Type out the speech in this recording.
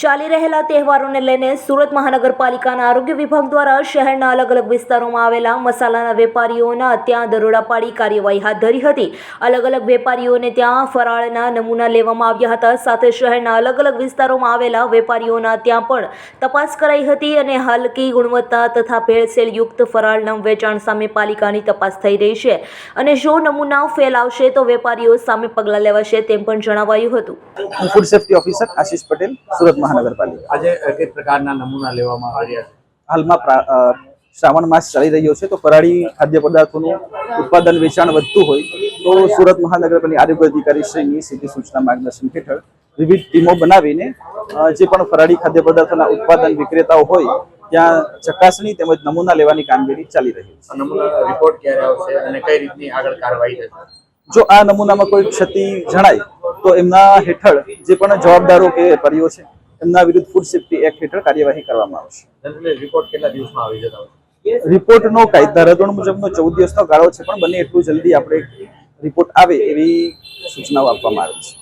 ચાલી રહેલા તહેવારોને લઈને સુરત મહાનગરપાલિકાના આરોગ્ય વિભાગ દ્વારા શહેરના અલગ અલગ વિસ્તારોમાં આવેલા મસાલાના વેપારીઓના ત્યાં દરોડા પાડી કાર્યવાહી હાથ ધરી હતી. અલગ અલગ વેપારીઓને ત્યાં ફરાળના નમૂના લેવામાં આવ્યા હતા. સાથે શહેરના અલગ અલગ વિસ્તારોમાં આવેલા વેપારીઓના ત્યાં પણ તપાસ કરાઈ હતી અને હલકી ગુણવત્તા તથા ભેળસેળયુક્ત ફરાળના વેચાણ સામે પાલિકાની તપાસ થઈ રહી છે અને જો નમૂના ફેલ આવશે તો વેપારીઓ સામે પગલાં લેવાશે તેમ પણ જણાવાયું હતું. Food safety officer Ashish Patel Surat મહાનગરપાલિકા. આજે કઈ પ્રકારના નમૂના લેવામાં આવ્યા છે? હાલમાં શ્રાવણ માસ ચાલી રહ્યો છે તો પરાળી ખાદ્ય પદાર્થોનું ઉત્પાદન વેચાણ વધતું હોય તો સુરત મહાનગરપાલિકા આરોગ્ય અધિકારીશ્રીની સીધી સૂચના માર્ગદર્શન હેઠળ વિવિધ ટીમો બનાવીને જે પણ ફરાળી ખાદ્ય પદાર્થોના ઉત્પાદન વિક્રેતાઓ હોય ત્યાં ચકાસણી તેમજ નમૂના લેવાની કામગીરી ચાલી રહી છે. નમૂના રિપોર્ટ ક્યારે આવશે અને કઈ રીતની આગળ કાર્યવાહી થશે? જો આ નમૂનામાં કોઈ ક્ષતિ જણાય તો એમના હેઠળ જે પણ જવાબદારો કે વેપારીઓ છે એમના વિરુદ્ધ ફૂડ સેફ્ટી એક્ટ હેઠળ કાર્યવાહી કરવામાં આવશે. રિપોર્ટ કેટલા દિવસમાં આવી જતા હોય રિપોર્ટનો કાયદા ધોરણ મુજબનો ચૌદ દિવસનો ગાળો છે પણ બને એટલું જલ્દી આપણે રિપોર્ટ આવે એવી સૂચનાઓ આપવામાં આવી છે.